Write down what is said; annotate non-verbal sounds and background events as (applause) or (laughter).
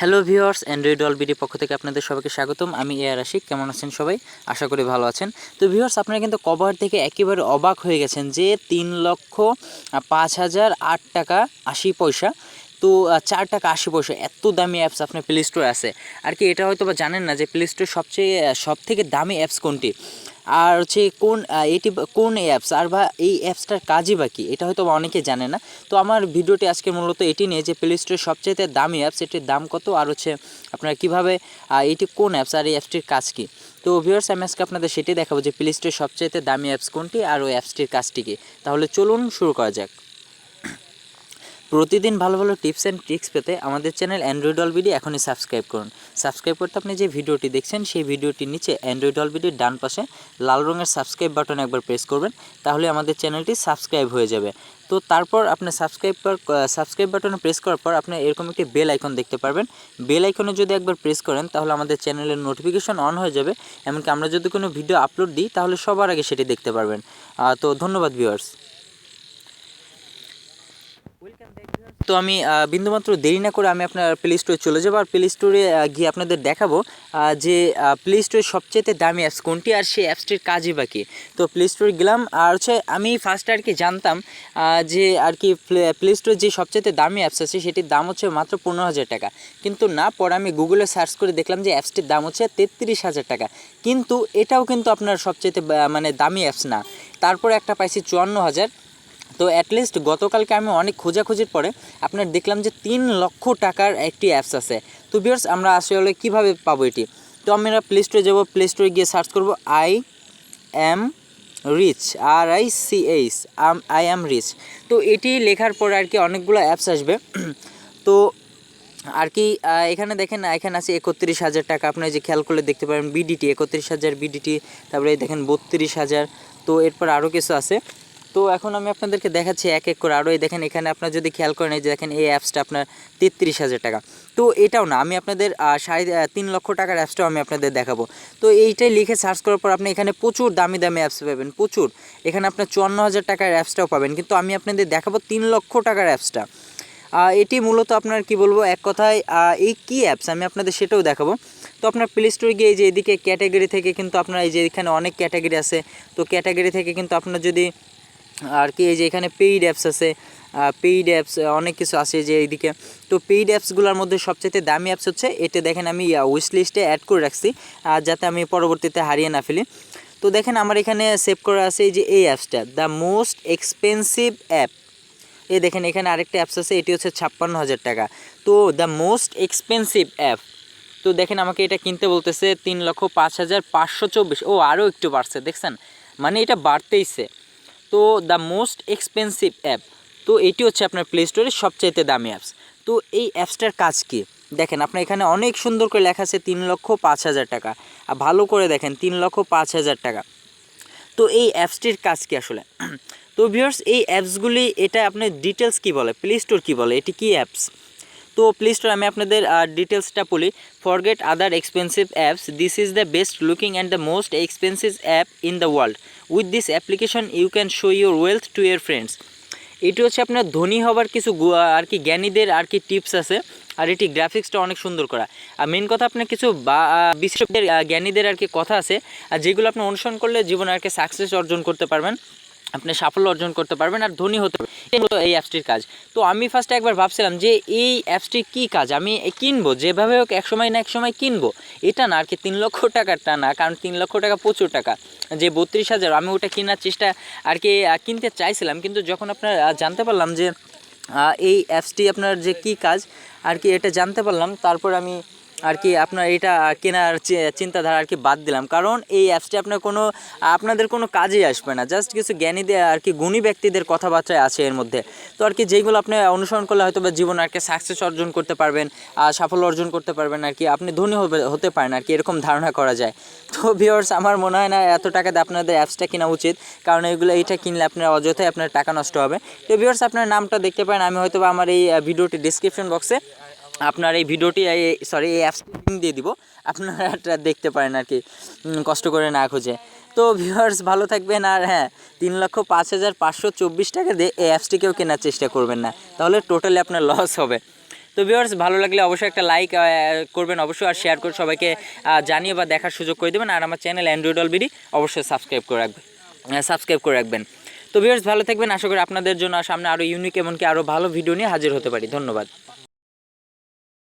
Hello viewers Android অলবিডি পক্ষ থেকে আপনাদের সবাইকে স্বাগতম। আমি এ আর আশিক। কেমন আছেন সবাই? আশা করি ভালো আছেন। তো ভিউয়ার্স আপনারা কিন্তু কভার থেকে একেবারে অবাক হয়ে গেছেন যে তিন লক্ষ পাঁচ হাজার আট টাকা আশি পয়সা তো চার টাকা আশি পয়সা, এত দামি অ্যাপস আপনার প্লে স্টোরে আছে। আর কি, এটা হয়তো বা জানেন না যে প্লে স্টোর সবচেয়ে সব থেকে দামি অ্যাপস কোনটি? আর হচ্ছে কোন এটি কোন অ্যাপস আর বা, এই অ্যাপসটার কাজই বা কী? এটা হয়তো অনেকে জানে না। তো আমার ভিডিওটি আজকে মূলত এটি নিয়ে যে প্লে স্টোরের সবচেয়ে দামি অ্যাপস এটির দাম কত? আর হচ্ছে আপনারা কীভাবে এটি কোন অ্যাপস আর এই অ্যাপসটির কাজ কী? তো ভিউয়ার্স আমি আজকে আপনাদের সেটি দেখাবো যে প্লে স্টোরের সবচেয়ে দামি অ্যাপস কোনটি আর ওই অ্যাপসটির কাজটি কী? তাহলে চলুন শুরু করা যাক। প্রতিদিন ভালো ভালো টিপস অ্যান্ড ট্রিক্স পেতে আমাদের চ্যানেল অ্যান্ড্রয়েড অলবিডি এখনই সাবস্ক্রাইব করুন। সাবস্ক্রাইব করতে আপনি যে ভিডিওটি দেখছেন, সেই ভিডিওটির নিচে অ্যান্ড্রয়েড অলবিডির ডান পাশে লাল রঙের সাবস্ক্রাইব বাটন একবার প্রেস করবেন, তাহলে আমাদের চ্যানেলটি সাবস্ক্রাইব হয়ে যাবে। তো তারপর আপনি সাবস্ক্রাইব সাবস্ক্রাইব বাটনে প্রেস করার পর আপনি এরকম একটি বেল আইকন দেখতে পারবেন। বেল আইকনে যদি একবার প্রেস করেন, তাহলে আমাদের চ্যানেলের নোটিফিকেশন অন হয়ে যাবে, এমনকি আমরা যদি কোনো ভিডিও আপলোড দিই, তাহলে সবার আগে সেটি দেখতে পারবেন। তো ধন্যবাদ ভিউয়ার্স। তো আমি বিন্দুমাত্র দেরি না করে আমি আপনার প্লে স্টোরে চলে যাব আর প্লে স্টোরে গিয়ে আপনাদের দেখাবো যে প্লে স্টোরের সবচেয়ে দামি অ্যাপস কোনটি আর সেই অ্যাপসটির কাজই বাকি তো প্লে স্টোরে গেলাম আর হচ্ছে আমি ফার্স্ট আর কি জানতাম যে আর কি প্লে স্টোরে যে সবচেয়ে দামি অ্যাপস আছে সেটির দাম হচ্ছে মাত্র পনেরো হাজার টাকা। কিন্তু না পরে আমি গুগলে সার্চ করে দেখলাম যে অ্যাপসটির দাম হচ্ছে তেত্রিশ হাজার টাকা। কিন্তু এটাও কিন্তু আপনার সবচেয়ে মানে দামি অ্যাপস না। তারপরে একটা পাইছি চুয়ান্ন হাজার। তো অ্যাটলিস্ট গতকালকে আমি অনেক খোঁজাখুঁজির পরে আপনার দেখলাম যে তিন লক্ষ টাকার একটি অ্যাপস আছে। তো বিয়ার্স আমরা আসলে কীভাবে পাবো এটি? তো আমরা প্লে স্টোরে যাব প্লে স্টোরে গিয়ে সার্চ করব I am rich R I C H I am rich তো এটি লেখার পরে আর কি অনেকগুলো অ্যাপস আসবে। (clears throat) তো আর কি এখানে দেখেন, এখানে আছে একত্রিশ হাজার টাকা। আপনি যে খেয়াল করলে দেখতে পারেন বিডিটি একত্রিশ হাজার বিডিটি তারপরে দেখেন বত্রিশ হাজার। তো এরপর আরও কিছু আছে। তো এখন আমি আপনাদেরকে দেখাচ্ছি এক এক করে। আরও দেখেন, এখানে আপনার যদি খেয়াল করেন, এই যে দেখেন, এই অ্যাপসটা আপনার তেত্রিশ হাজার টাকা। তো এটাও না, আমি আপনাদের সাড়ে তিন লক্ষ টাকার অ্যাপসটাও আমি আপনাদের দেখাবো। তো এইটাই লিখে সার্চ করার পর আপনি এখানে প্রচুর দামি দামি অ্যাপস পাবেন, প্রচুর। এখানে আপনার চুয়ান্ন হাজার টাকার অ্যাপসটাও পাবেন, কিন্তু আমি আপনাদের দেখাবো তিন লক্ষ টাকার অ্যাপসটা এটি মূলত আপনার, কি বলব, এক কথায় এই কি অ্যাপস আমি আপনাদের সেটাও দেখাবো। তো আপনার প্লে স্টোরে গিয়ে যে এদিকে ক্যাটাগরি থেকে কিন্তু আপনার, এই যে এখানে অনেক ক্যাটাগরি আছে। তো ক্যাটাগরি থেকে কিন্তু আপনার যদি আর কি, এই যে এখানে পেইড অ্যাপস আছে পেইড অ্যাপস অনেক কিছু আছে যে এইদিকে। তো পেইড অ্যাপসগুলোর মধ্যে সবচেয়ে দামি অ্যাপস হচ্ছে, এটা দেখেন আমি উইশ লিস্টে অ্যাড করে রাখছি আর যাতে আমি পরবর্তীতে হারিয়ে না ফেলি। তো দেখেন আমার এখানে সেভ করা আছে এই যে এই অ্যাপসটা দ্য মোস্ট এক্সপেন্সিভ অ্যাপ এই দেখেন এখানে আরেকটা অ্যাপস আছে, এটি হচ্ছে ছাপ্পান্ন হাজার টাকা। তো দ্য মোস্ট এক্সপেন্সিভ অ্যাপ তো দেখেন আমাকে এটা কিনতে বলতেছে তিন লক্ষ পাঁচ হাজার পাঁচশো চব্বিশ। ও আরও একটু বাড়ছে, দেখছেন? মানে এটা বাড়তেইছে। তো দ্য মোস্ট এক্সপেন্সিভ অ্যাপ তো এটি হচ্ছে আপনার প্লে স্টোরের সবচাইতে দামি অ্যাপস তো এই অ্যাপসটার কাজ কী? দেখেন, আপনার এখানে অনেক সুন্দর করে লেখা আছে তিন লক্ষ পাঁচ হাজার টাকা। আর ভালো করে দেখেন, তিন লক্ষ পাঁচ হাজার টাকা। তো এই অ্যাপসটির কাজ কি আসলে? (clears throat) তো ভিউয়ার্স এই অ্যাপসগুলি এটা আপনার ডিটেলস কি বলে? প্লে স্টোর কী বলে? এটি কি অ্যাপস তো প্লে স্টোর আমি আপনাদের ডিটেলসটা বলি। Forget other expensive apps this is the best looking and the most expensive app in the world with this application you can show your wealth to your friends এটি হচ্ছে আপনার ধনী হবার কিছু আর কি জ্ঞানীদের আর কি টিপস আছে। আর এটি গ্রাফিক্সটা অনেক সুন্দর করা। আর মেন কথা আপনার কিছু বা আহ, বিশেষজ্ঞদের জ্ঞানীদের আর কি কথা আছে। আর যেগুলো আপনি অনুসরণ করলে জীবনে আর কি সাকসেস অর্জন করতে পারবেন। আপনি সাফল্য অর্জন করতে পারবেন আর ধনী হতে পারবেন। এই অ্যাপসটির কাজ। তো আমি ফার্স্টে একবার ভাবছিলাম যে এই অ্যাপসটির কী কাজ? আমি কিনবো, যেভাবে হোক এক সময় না এক সময় কিনবো। এটা না, আর কি তিন লক্ষ টাকারটা না, কারণ তিন লক্ষ টাকা প্রচুর টাকা। যে বত্রিশ হাজার, আমি ওটা কেনার চেষ্টা আর কি কিনতে চাইছিলাম। কিন্তু যখন আপনার জানতে পারলাম যে এই অ্যাপসটি আপনার যে কি কাজ, আর কি এটা জানতে পারলাম, তারপর আমি আর কি আপনার এটা কেনার চিন্তাধারা আর কি বাদ দিলাম। কারণ এই অ্যাপসটি আপনার কোনো, আপনাদের কোনো কাজেই আসবে না। জাস্ট কিছু জ্ঞানীদের আর কি গুণী ব্যক্তিদের কথাবার্তায় আছে এর মধ্যে। তো আর কি যেগুলো আপনি অনুসরণ করলে হয়তো বা জীবনে আর কি সাকসেস অর্জন করতে পারবেন সাফল্য অর্জন করতে পারবেন, আর কি আপনি ধনী হবে, হতে পারেন, আর কি এরকম ধারণা করা যায়। তো ভিওর্স আমার মনে হয় না এত টাকাতে আপনাদের অ্যাপসটা কেনা উচিত। কারণ এগুলো, এইটা কিনলে আপনার অযথাই আপনার টাকা নষ্ট হবে। তো ভিওর্স আপনার নামটা দেখতে পারেন। আমি হয়তো আমার এই ভিডিওটি ডিসক্রিপশন বক্সে আপনার এই ভিডিওটি সরি এই অ্যাপসটি লিঙ্ক দিয়ে দিব। আপনারা দেখতে পারেন আর কি কষ্ট করে না খুঁজে। তো ভিউয়ার্স ভালো থাকবেন আর হ্যাঁ তিন লক্ষ পাঁচ হাজার পাঁচশো চব্বিশ টাকা দিয়ে এই অ্যাপসটিকেও কেনার চেষ্টা করবেন না। তাহলে টোটালি আপনার লস হবে। তো ভিউয়ার্স ভালো লাগলে অবশ্যই একটা লাইক করবেন অবশ্যই আর শেয়ার করে সবাইকে জানিয়ে বা দেখার সুযোগ করে দেবেন। আর আমার চ্যানেল অ্যান্ড্রয়েড অলবিডি অবশ্যই সাবস্ক্রাইব করে রাখবেন সাবস্ক্রাইব করে রাখবেন। তো ভিউয়ার্স ভালো থাকবেন। আশা করি আপনাদের জন্য সামনে আরও ইউনিক এমনকি আরও ভালো ভিডিও নিয়ে হাজির হতে পারি। ধন্যবাদ।